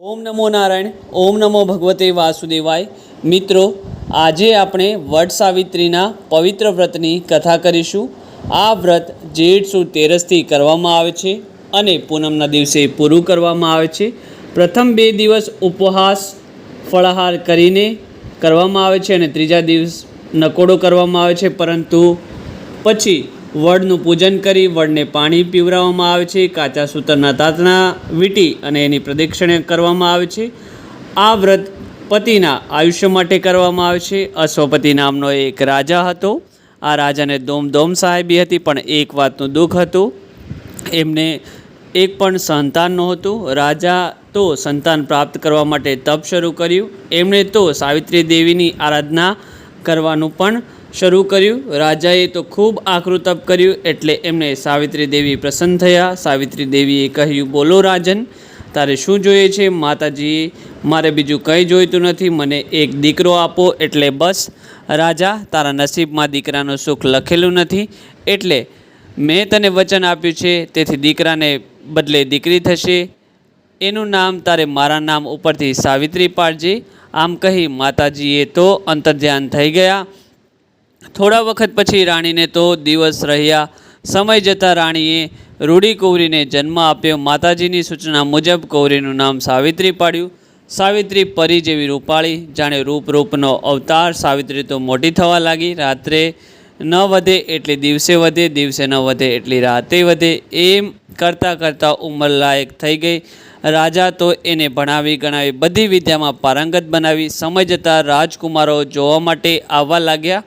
ઓમ નમો નારાયણ, ઓમ નમો ભગવતે વાસુદેવાય. મિત્રો, આજે આપણે વટ સાવિત્રીના પવિત્ર વ્રતની કથા કરીશું. આ વ્રત જેઠ સુ તેરસથી કરવામાં આવે છે અને પૂનમના દિવસે પૂરું કરવામાં આવે છે. પ્રથમ બે દિવસ ઉપવાસ, ફળાહાર કરીને કરવામાં આવે છે અને ત્રીજા દિવસ નકોડો કરવામાં આવે છે. પરંતુ પછી વડનું પૂજન કરી વડને પાણી પીવડાવવામાં આવે છે, કાચા સૂતરના તાતણા વીંટી અને એની પ્રદક્ષિણા કરવામાં આવે છે. આ વ્રત પતિના આયુષ્ય માટે કરવામાં આવે છે. અશ્વપતિ નામનો એક રાજા હતો. આ રાજાને દોમ દોમ સાહેબી હતી, પણ એક વાતનું દુઃખ હતું. એમને એક પણ સંતાન નહોતું. રાજા તો સંતાન પ્રાપ્ત કરવા માટે તપ શરૂ કર્યું. એમણે તો સાવિત્રી દેવીની આરાધના કરવાનું પણ શરૂ કર્યું. રાજાએ તો ખૂબ આકરું કર્યું એટલે એમને સાવિત્રી દેવી પ્રસન્ન થયા. સાવિત્રી દેવીએ કહ્યું, બોલો રાજન, તારે શું જોઈએ છે? માતાજીએ મારે બીજું કંઈ જોઈતું નથી. મને એક દીકરો આપો. એટલે બસ, રાજા, તારા નસીબમાં દીકરાનું સુખ લખેલું નથી. એટલે મેં તને વચન આપ્યું છે, તેથી દીકરાને બદલે દીકરી થશે. એનું નામ તારે મારા નામ ઉપરથી સાવિત્રી પાડજે. આમ કહી માતાજીએ તો અંતર્ધ્યાન થઈ ગયા. થોડા વખત પછી રાણીને તો દિવસ રહ્યા. સમય જતાં રાણીએ રૂડી કૌરીને જન્મ આપ્યો. માતાજીની સૂચના મુજબ કૌરીનું નામ સાવિત્રી પાડ્યું. સાવિત્રી પરી જેવી રૂપાળી, જાણે રૂપ રૂપનો અવતાર સાવિત્રી તો મોટી થવા લાગી. રાત્રે ન વધે એટલે દિવસે વધે, દિવસે ન વધે એટલી રાતે વધે. એમ કરતાં કરતાં ઉંમરલાયક થઈ ગઈ. રાજા તો એને ભણાવી, ગણાવી, બધી વિદ્યામાં પારંગત બનાવી સમય જતાં રાજકુમારો જોવા માટે આવવા લાગ્યા.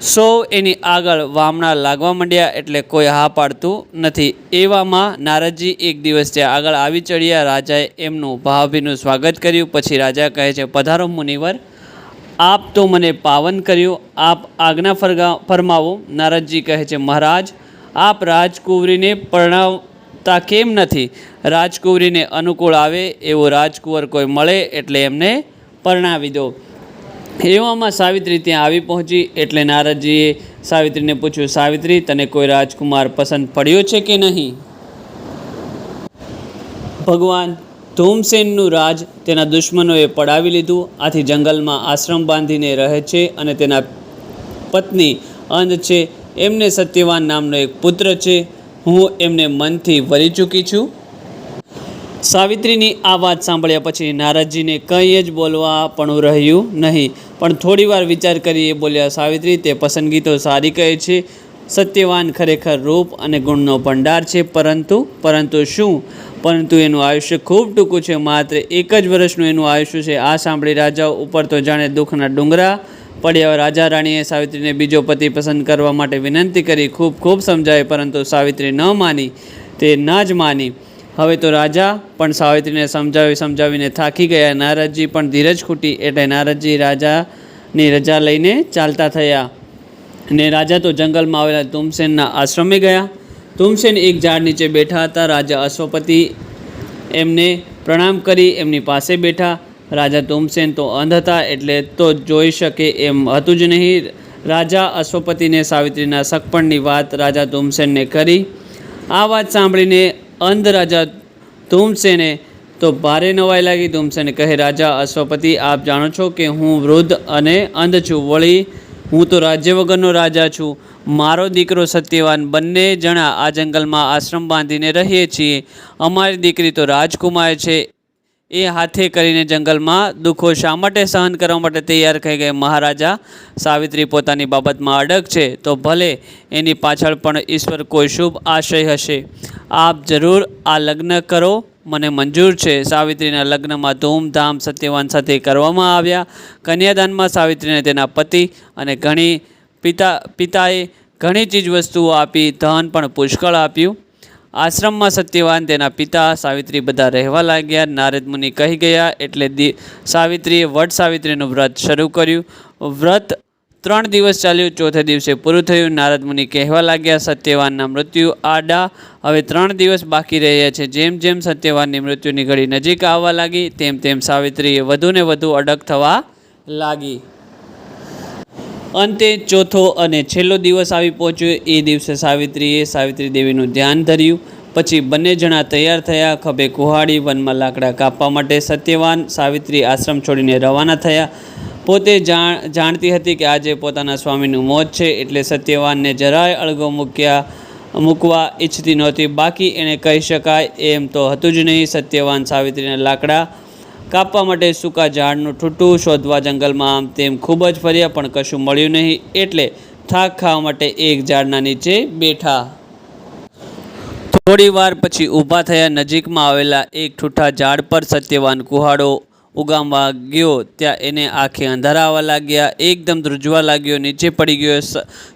સૌ એની આગળ વામણા લાગવા માંડ્યા એટલે કોઈ હા પાડતું નથી. એવામાં નારદજી એક દિવસ ત્યાં આગળ આવી ચડ્યા. રાજાએ એમનું ભાવભીનું સ્વાગત કર્યું. પછી રાજા કહે છે, પધારો મુનિવર, આપ તો મને પાવન કર્યું. આપ આજ્ઞા ફરગા, ફરમાવો. નારદજી કહે છે, મહારાજ, આપ રાજકુંવરીને પરણાવતા કેમ નથી? રાજકુંવરીને અનુકૂળ આવે એવો રાજકુંવર કોઈ મળે એટલે એમને પરણાવી દો. એવામાં સાવિત્રી ત્યાં આવી પહોંચી એટલે નારદજીએ સાવિત્રીને પૂછ્યું, સાવિત્રી, તને કોઈ રાજકુમાર પસંદ પડ્યો છે કે નહીં? ભગવાન, ધૂમસેનનું રાજ તેના દુશ્મનોએ પડાવી લીધું. આથી જંગલમાં આશ્રમ બાંધીને રહે છે અને તેના પત્ની અંધ છે. એમને સત્યવાન નામનો એક પુત્ર છે. હું એમને મનથી વરી ચૂકી છું. સાવિત્રીની આ વાત સાંભળ્યા પછી નારદજીને કંઈ જ બોલવા પણ રહ્યું નહીં, પણ થોડીવાર વિચાર કરી એ બોલ્યા, સાવિત્રી, તે પસંદગી તો સારી કહે છે. સત્યવાન ખરેખર રૂપ અને ગુણનો ભંડાર છે, પરંતુ પરંતુ શું? પરંતુ એનું આયુષ્ય ખૂબ ટૂંકું છે, માત્ર એક જ વર્ષનું એનું આયુષ્ય છે. આ સાંભળી રાજા ઉપર તો જાણે દુઃખના ડુંગરા પડ્યા રાજા રાણીએ સાવિત્રીને બીજો પતિ પસંદ કરવા માટે વિનંતી કરી. ખૂબ ખૂબ સમજાવી પરંતુ સાવિત્રી ન માની, તે ના જ માની. હવે તો રાજા પણ સાવિત્રીને સમજાવી સમજાવીને થાકી ગયા. નારદજી પણ ધીરજ ખૂટી એટલે નારદજી રાજાની રજા લઈને ચાલતા થયા. ને રાજા તો જંગલમાં આવેલા તુમસેનના આશ્રમે ગયા. તુમસેન એક ઝાડ નીચે બેઠા હતા. રાજા અશ્વપતિ એમને પ્રણામ કરી, એમની પાસે બેઠા. રાજા તુમસેન તો અંધ હતા એટલે તો જોઈ શકે એમ હતું જ નહીં. રાજા અશ્વપતિને સાવિત્રીના સગપણની વાત રાજા તુમસેનને કરી. આ વાત સાંભળીને અંધ રાજા તુમસેને તો ભારે નવાઈ લાગી. તુમસેને કહે, રાજા અશ્વપતિ, આપ જાણો છો કે હું વૃદ્ધ અને અંધ છું. વળી હું તો રાજ્ય વગરનો રાજા છું. મારો દીકરો સત્યવાન બંને જણા આ જંગલમાં આશ્રમ બાંધીને રહીએ છીએ. અમારી દીકરી તો રાજકુમાર છે. એ હાથે કરીને જંગલમાં દુઃખો શા માટે સહન કરવા માટે તૈયાર થઈ ગઈ મહારાજા સાવિત્રી પોતાની બાબતમાં અડગ છે, તો ભલે એની પાછળ પણ ઈશ્વર કોઈ શુભ આશય હશે. આપ જરૂર આ લગ્ન કરો. મને મંજૂર છે. સાવિત્રીના લગ્નમાં ધૂમધામ સત્યવાન સાથે કરવામાં આવ્યા. કન્યાદાનમાં સાવિત્રીને તેના પતિ અને ઘણી પિતા, પિતાએ ઘણી ચીજવસ્તુઓ આપી, ધન પણ પુષ્કળ આપ્યું. આશ્રમમાં સત્યવાન તેના પિતા સાવિત્રી બધા રહેવા લાગ્યા. નારદ મુનિ કહી ગયા એટલે દી સાવિત્રીએ વટ સાવિત્રીનું વ્રત શરૂ કર્યું. વ્રત ત્રણ દિવસ ચાલ્યું, ચોથે દિવસે પૂરું થયું. નારદ મુનિ કહેવા લાગ્યા, સત્યવાનના મૃત્યુ આડા. હવે ત્રણ દિવસ બાકી રહ્યા છે. જેમ જેમ સત્યવાનની મૃત્યુની ઘડી નજીક આવવા લાગી, તેમ તેમ સાવિત્રીએ વધુને વધુ અડગ થવા લાગી. અંતે ચોથો અને છેલ્લો દિવસ આવી પહોંચ્યો. એ દિવસે સાવિત્રીએ સાવિત્રી દેવીનું ધ્યાન ધર્યું. પછી બંને જણા તૈયાર થયા. ખભે કુહાડી, વનમાં લાકડા કાપવા માટે સત્યવાન સાવિત્રી આશ્રમ છોડીને રવાના થયા. પોતે જાણ, જાણતી હતી કે આજે પોતાના સ્વામીનું મોત છે એટલે સત્યવાનને જરાય અળગો મૂક્યા, મૂકવા ઈચ્છતી નહોતી. બાકી એણે કહી શકાય એમ તો હતું જ નહીં. સત્યવાન સાવિત્રીના લાકડા કાપવા માટે સૂકા ઝાડનું ઠૂઠું શોધવા જંગલમાં આમ તેમ ખૂબ જ ફર્યા, પણ કશું મળ્યું નહીં. એટલે થાક ખાવા માટે એક ઝાડના નીચે બેઠા. થોડી વાર પછી ઊભા થયા નજીકમાં આવેલા એક ઠૂઠા ઝાડ પર સત્યવાન કુહાડો ઉગામવા ગયો, ત્યાં એને આંખે અંધારા આવવા લાગ્યા, એકદમ ધ્રુજવા લાગ્યો, નીચે પડી ગયો.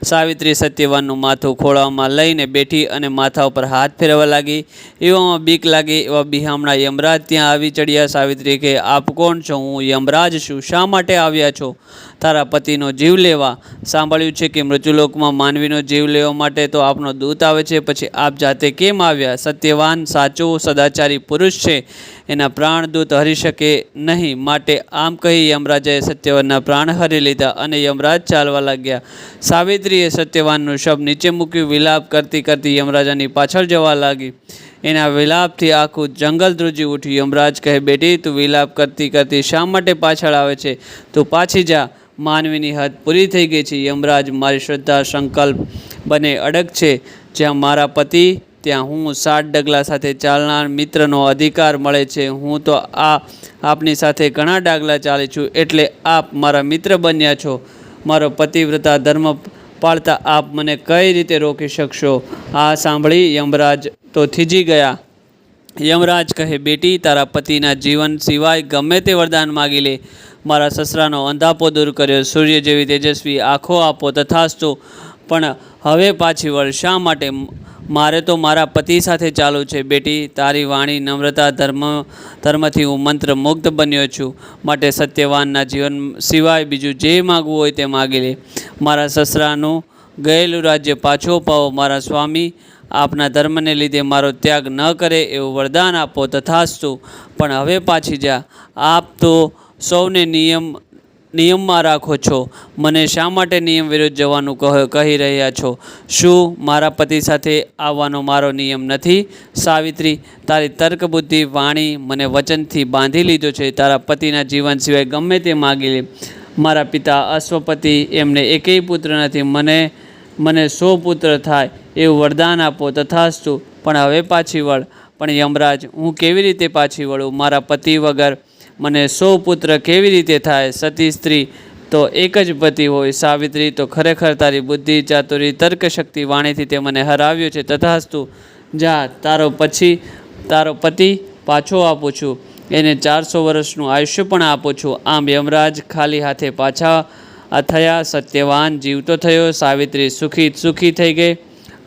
સાવિત્રી સત્યવાનનું માથું ખોળામાં લઈને બેઠી અને માથા ઉપર હાથ ફેરવવા લાગી. એવામાં બીક લાગી, એવા બિહામણા યમરાજ ત્યાં આવી ચડ્યા. સાવિત્રી કે, આપ કોણ છો? હું યમરાજ છું. શા માટે આવ્યા છો? તારા પતિનો જીવ લેવા. સાંભળ્યું છે કે મૃત્યુલોકમાં માનવીનો જીવ લેવા માટે તો આપનો દૂત આવે છે. પછી, આપ જાતે કેમ આવ્યા? સત્યવાન સાચો, સદાચારી પુરુષ છે. એના પ્રાણ દૂત હરી શકે નહીં, માટે આમ કહી યમરાજાએ સત્યવાનના પ્રાણ હરી લીધા અને યમરાજ ચાલવા લાગ્યા. સાવિત્રીએ સત્યવાનનું શબ નીચે મૂક્યું, વિલાપ કરતી કરતી યમરાજાની પાછળ જવા લાગી. એના વિલાપથી આખું જંગલ ધ્રુજી ઉઠ્યું. યમરાજ કહે, બેટી, તું વિલાપ કરતી કરતી શા માટે પાછળ આવે છે? તું પાછી જા. માનવીની હદ પૂરી થઈ ગઈ છે. યમરાજ મારી શ્રદ્ધા સંકલ્પ બને અડગ છે. જ્યાં મારા પતિ ત્યાં હું સાત ડગલા સાથે ચાલનાર મિત્રનો અધિકાર મળે છે. હું તો આ આપની સાથે ઘણા ડાગલા ચાલી છું. એટલે આપ મારા મિત્ર બન્યા છો. મારો પતિવ્રતા ધર્મ પાળતા આપ મને કઈ રીતે રોકી શકશો? આ સાંભળી, યમરાજ. તો થીજી ગયા. યમરાજ કહે, બેટી, તારા પતિના જીવન સિવાય ગમે તે વરદાન માગી લે. મારા સસરાનો અંધાપો દૂર કર્યો. સૂર્ય જેવી તેજસ્વી આંખો આપો તથાસ્તુ. પણ હવે પાછી વળ શા માટે? મારે તો મારા પતિ સાથે ચાલુ છે. બેટી, તારી વાણી નમ્રતા ધર્મ, ધર્મથી હું મંત્ર મુગ્ધ બન્યો છું. માટે સત્યવાનના જીવન સિવાય બીજું જે માગવું હોય તે માગી લે. મારા સસરાનું ગયેલું રાજ્ય પાછો પાવો મારા સ્વામી આપના ધર્મને લીધે મારો ત્યાગ ન કરે એવું વરદાન આપો તથાસ્તુ. પણ હવે પાછી જા. આપ તો સૌને નિયમ નિયમમાં રાખો છો. મને શા માટે નિયમ વિરુદ્ધ જવાનું કહો રહ્યા છો? શું મારા પતિ સાથે આવવાનો મારો નિયમ નથી? સાવિત્રી, તારી તર્ક બુદ્ધિ વાણી મને વચનથી બાંધી લીધો છે. તારા પતિના જીવન સિવાય ગમે તે માગી લે મારા પિતા અશ્વપતિ, એમને એકેય પુત્ર નથી. મને મને સો પુત્ર થાય. એવું વરદાન આપો. તથાસ્તુ. પણ હવે પાછી વળ. પણ યમરાજ, હું કેવી રીતે પાછી વળું? મારા પતિ વગર મને સો પુત્ર કેવી રીતે થાય? સતી સ્ત્રી તો એક જ પતિ હોય, સાવિત્રી તો ખરેખર તારી બુદ્ધિ, ચાતુરી, તર્કશક્તિ વાણીથી તે મને હરાવ્યો છે. તથાસ્તુ, જા, તારો પછી, તારો પતિ પાછો આપું છું. એને ચારસો વર્ષનું આયુષ્ય પણ આપું છું. આમ યમરાજ ખાલી હાથે પાછા થયા, સત્યવાન, જીવતો થયો, સાવિત્રી સુખી સુખી થઈ ગઈ.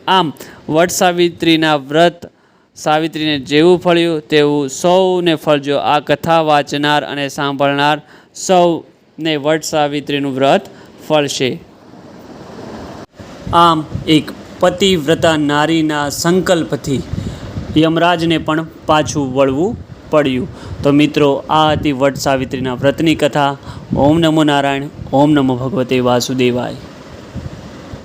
આમ વટ સાવિત્રીના વ્રત સાવિત્રીને જેવું ફળ્યું, તેવું સૌને ફળજો. આ કથા વાંચનાર અને સાંભળનાર સૌને વટ સાવિત્રીનું વ્રત ફળશે. આમ એક પતિવ્રતા નારીના સંકલ્પથી યમરાજને પણ પાછું વળવું પડ્યું. તો મિત્રો, આ હતી વટ સાવિત્રીના વ્રતની કથા. ઓમ નમો નારાયણ, ઓમ નમો ભગવતે વાસુદેવાય.